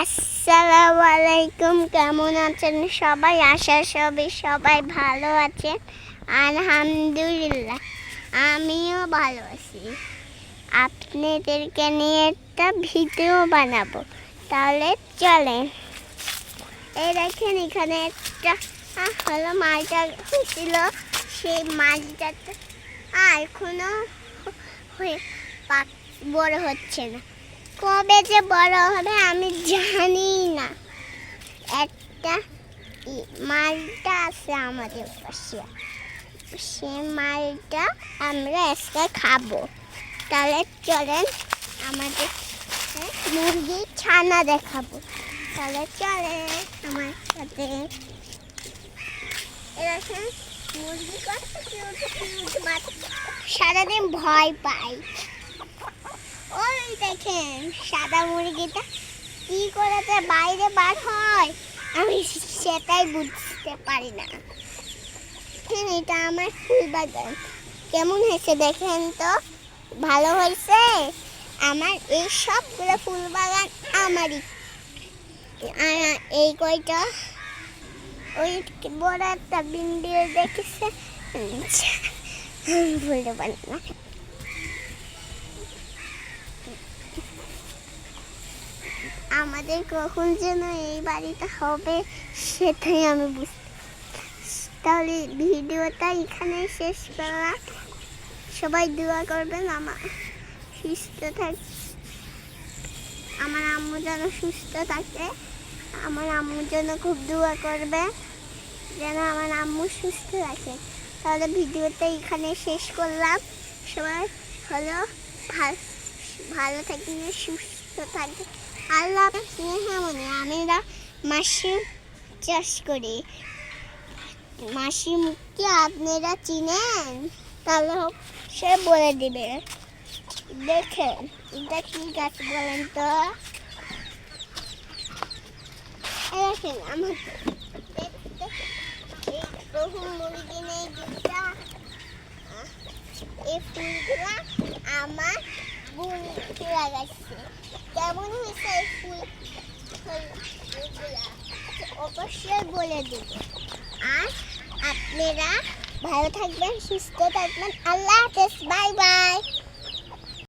আসসালামু আলাইকুম কেমন আছেন সবাই? আশা সবাই সবাই ভালো আছেন। আলহামদুলিল্লাহ, আমিও ভালো আছি। আপনাদেরকে নিয়ে একটা ভিডিও বানাবো। তাহলে চলেন। এই দেখেন, এখানে একটা হলো মাছটা হয়েছিল সেই মাছটা তো আর এখনও হয়ে, পাক, বড় হচ্ছে না। কবে যে বড় হবে আমি জানি না একটা মালটা আছে আমাদের পাশে। সে মালটা আমরা আজকে খাব। তাহলে চলেন আমাদের মুরগি ছানা দেখাবো। তাহলে চলে আমার সাথে। এরকম মুরগি। সারাদিন ভয় পাই ওই দেখেন সাদা মুরগিটা কি করে যে বাইরে বার হয় আমি সেটাই বুঝতে পারি না। দেখেন, এটা আমার ফুল বাগান কেমন হয়েছে দেখেন তো? ভালো হয়েছে? আমার এই সবগুলো ফুল বাগান আমারই। আর এই কয়টা? ওই বড় একটা বিন্ডিও দেখেছে? বলতে পারি না। আমাদের কখন যেন এই বাড়িটা হবে সেটাই আমি বুঝতে তাহলে ভিডিওটা এখানে শেষ করলাম সবাই দোয়া করবেন আমার সুস্থ থাক আমার আম্মু যেন সুস্থ থাকে। আমার আম্মুর জন্য খুব দোয়া করবে, যেন আমার আম্মু সুস্থ থাকে। তাহলে ভিডিওটা এখানে শেষ করলাম। সবাই হলো ভালো ভালো থাকবেন, সুস্থ থাকবে আল্লাহ স্নেহামনি আমরা মাশরুম চাষ করি। মাসিম কি আপনারা চিনেন? তাহলে সে বলে দিবে। দেখেন, এটা কি গাছ বলেন তো? দেখেন আমার বহু মুরগি বোন লাগাচ্ছে কেমন হয়েছে ফুল অবশ্যই বলে দেব আর আপনারা ভালো থাকবেন, সুস্থ থাকবেন। আল্লাহ হাফেজ, বাই বাই।